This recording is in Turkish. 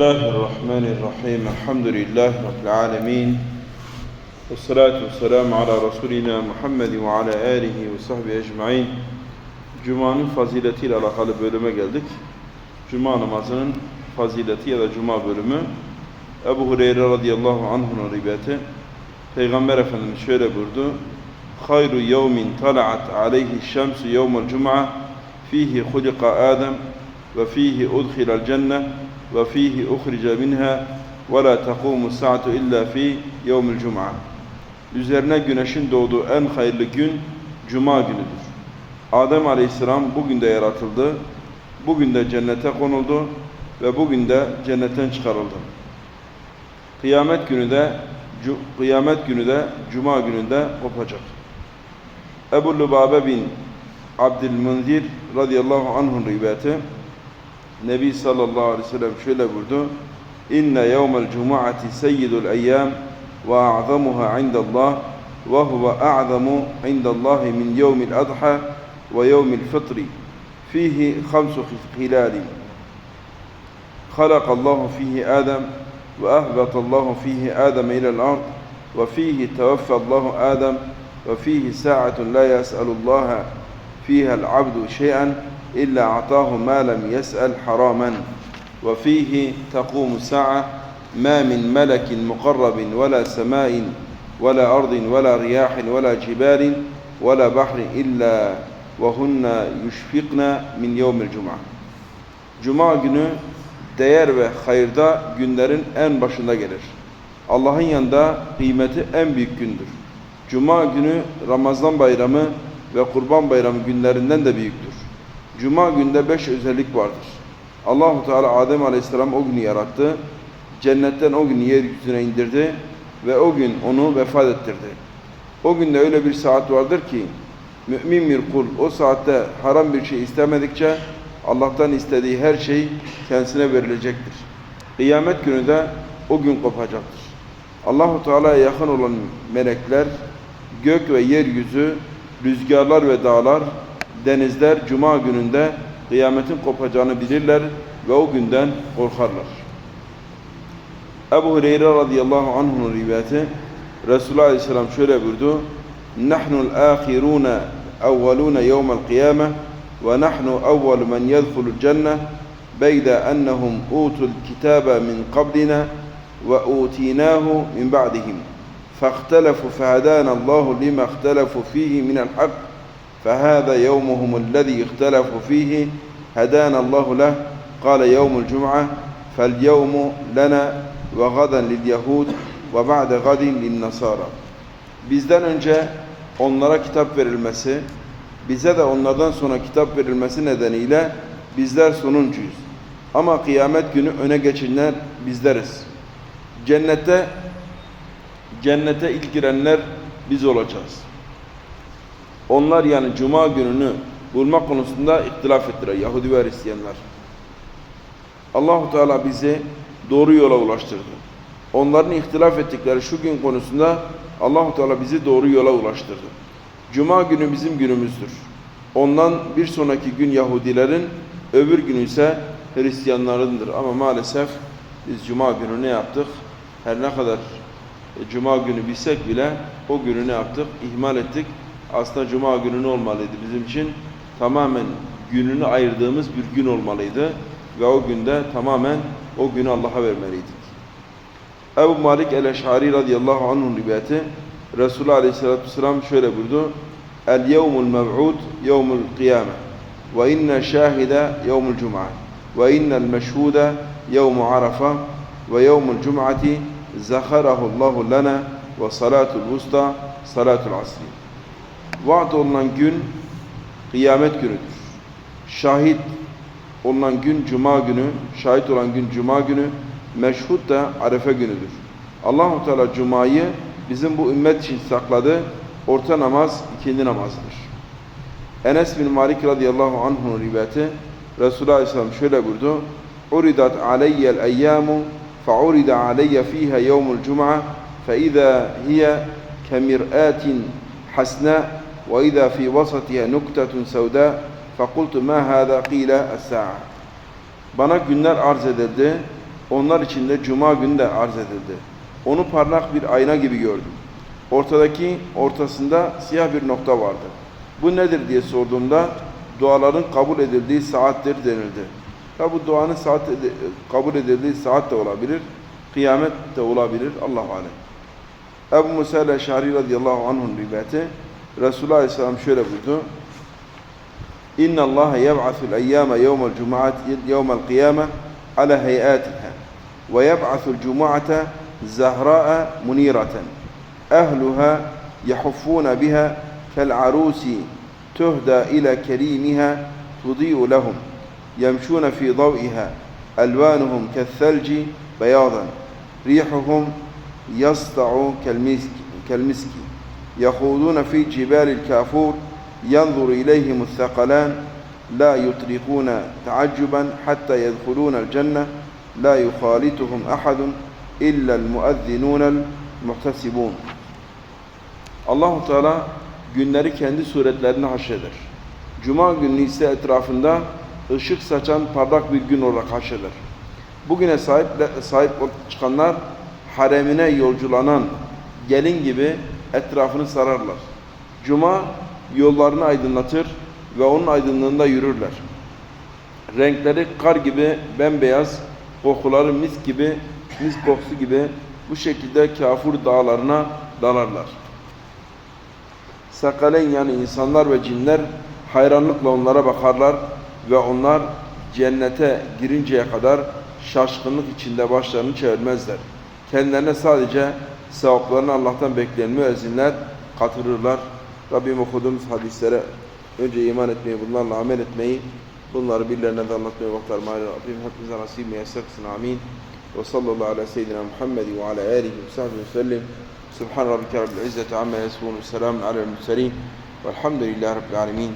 Bismillahirrahmanirrahim. Elhamdülillahi Rabbil alemin. Ve salatu ve selamu ala Resulina Muhammed ve ala alihi ve sahbihi ecmain. Cuma'nın faziletiyle alakalı bölüme geldik. Cuma namazının fazileti ya da Cuma bölümü. Ebu Hureyre radıyallahu anh'ın rivayeti. Peygamber Efendimiz şöyle buyurdu. Hayru yevmin tala'at aleyhi şemsu yevmel cum'a fihi hulika Adem ve fihi udhilel cennet uhrice minha ve la taqumu saatu illa fi yevmil cum'a. Üzerine güneşin doğduğu en hayırlı gün cuma günüdür. Adem Aleyhisselam bugün de yaratıldı. Bugün de cennete konuldu ve bugün de cennetten çıkarıldı. Kıyamet günü de kıyamet günü de cuma gününde kopacak. Ebu Lübabe bin Abdülmunzir radıyallahu anh'un rivayeti نبي صلى الله عليه وسلم شلا بردو إن يوم الجمعة سيد الأيام وأعظمها عند الله وهو أعظم عند الله من يوم الأضحى ويوم الفطر. فيه خمس خلال. خلق الله فيه آدم وأهبط الله فيه آدم إلى الأرض وفيه توفى الله آدم وفيه ساعة لا يسأل الله فيها العبد شيئا. إلا أعطاه ما لم يسأل حراما وفيه تقوم الساعة ما من ملك مقرب ولا سماء ولا أرض ولا رياح ولا جبال ولا بحر إلا وهن يشفقن من يوم الجمعة Cuma günü değer ve hayırda günlerin en başında gelir. Allah'ın yanında kıymeti en büyük gündür. Cuma günü Ramazan bayramı ve Kurban bayramı günlerinden de büyüktür. Cuma günde beş özellik vardır. Allahu Teala Adem Aleyhisselam o günü yarattı. Cennetten o günü yeryüzüne indirdi ve o gün onu vefat ettirdi. O günde öyle bir saat vardır ki mümin bir kul o saatte haram bir şey istemedikçe Allah'tan istediği her şey kendisine verilecektir. Kıyamet günü de o gün kopacaktır. Allahu Teala'ya yakın olan melekler, gök ve yeryüzü, rüzgarlar ve dağlar, denizler cuma gününde kıyametin kopacağını bilirler ve o günden korkarlar. Ebu Hureyre radıyallahu anh'un rivayeti Resulullah aleyhisselam şöyle buyurdu. Nahnul ahiruna evveluna yevmel kıyame ve nahnu evvel men yedhulul cenne beyde ennehum utul kitabe min qablina ve utinahu min ba'dihim فاختلفوا فهدانا الله لما اختلفوا فيه من الحق فهذا يومهم الذي اختلفوا فيه هدانا الله له قال يوم الجمعة فاليوم لنا وغدا لليهود وبعد غد للنصارى Bizden önce onlara kitap verilmesi, bize de onlardan sonra kitap verilmesi nedeniyle bizler sonuncuyuz. Ama kıyamet günü öne geçenler bizleriz. Cennette cennete ilk girenler biz olacağız. Onlar yani cuma gününü bulma konusunda ihtilaf ettiler Yahudi ve Hristiyanlar. Allahu Teala bizi doğru yola ulaştırdı. Onların ihtilaf ettikleri şu gün konusunda Allahu Teala bizi doğru yola ulaştırdı. Cuma günü bizim günümüzdür. Ondan bir sonraki gün Yahudilerin, öbür günü ise Hristiyanlarındır. Ama maalesef biz Cuma günü ne yaptık? Her ne kadar Cuma günü bilsek bile o günü ne yaptık? İhmal ettik. Aslında Cuma günü ne olmalıydı bizim için? Tamamen gününü ayırdığımız bir gün olmalıydı. Ve o günde tamamen o günü Allah'a vermeliydik. Ebu Malik el-Eş'ari radıyallahu anh'un rivayeti Resulullah aleyhissalatü vesselam şöyle buyurdu. El yevmul mev'ud yevmul kıyame ve inne şahide yevmul cum'a ve innel meşhude yevmu arafa ve yevmul cum'ati zaharahu Allahu lana ve salatul vusta salatul asri vaat olunan gün kıyamet günüdür. Şahit olunan gün cuma günü, şahit olan gün cuma günü, meşhud da arefe günüdür. Allahu Teala cumayı bizim bu ümmet için sakladı. Orta namaz ikindi namazıdır. Enes bin Malik radıyallahu anh'un rivayeti Resulullah Aleyhisselam şöyle buyurdu. Uridat aleyyel eyyamu fa'urida aleyye fiha yevmul cum'a fe izâ hiye kemir'atin hasna وإذا في وسطها نكتة سوداء فقلت ما هذا قيل الساعة Bana günler arz edildi. onlar için de cuma günü de arz edildi. Onu parlak bir ayna gibi gördüm. Ortadaki ortasında siyah bir nokta vardı. Bu nedir diye sorduğumda duaların kabul edildiği saattir denildi. Tabi bu duanın saat ede- kabul edildiği saat de olabilir, kıyamet de olabilir. Allah alem. Ebu Musa el-Eşari radıyallahu anh'un rivayeti Resulullah aleyhisselam şöyle buyurdu. İnna Allah yeb'asul eyyame yevmel cum'ati yevmel kıyame ala heyatiha ve yeb'asul cum'ate zahra'a muniraten ehluha yahuffuna biha kel'arusi تهدى إلى كريمها تضيء لهم يمشون في ضوئها ألوانهم كالثلج بياضا ريحهم يسطع كالمسك, كالمسك يخوضون في جبال الكافور ينظر إليهم الثقلان لا يطرقون تعجبا حتى يدخلون الجنة لا يخالطهم أحد إلا المؤذنون المحتسبون الله تعالى günleri kendi suretlerine haşreder. Cuma günü ise etrafında ışık saçan parlak bir gün olarak haşreder. Bugüne sahip, sahip çıkanlar haremine yolculanan gelin gibi etrafını sararlar. Cuma yollarını aydınlatır ve onun aydınlığında yürürler. Renkleri kar gibi bembeyaz, kokuları mis gibi, mis kokusu gibi bu şekilde kafur dağlarına dalarlar. Sakalen yani insanlar ve cinler hayranlıkla onlara bakarlar ve onlar cennete girinceye kadar şaşkınlık içinde başlarını çevirmezler. Kendilerine sadece sevaplarını Allah'tan bekleyen müezzinler katırırlar. Rabbim okuduğumuz hadislere önce iman etmeyi, bunlarla amel etmeyi, bunları birilerine de anlatmayı vaktar mali Rabbim hepimize nasip müyesser kısın. Amin. Ve sallallahu ala seyyidina Muhammed ve ala alihi ve sahbihi ve sellim. Subhan rabbike rabbil izzeti amme yasifun. Selamun alel mürselin. Velhamdülillahi rabbil alemin.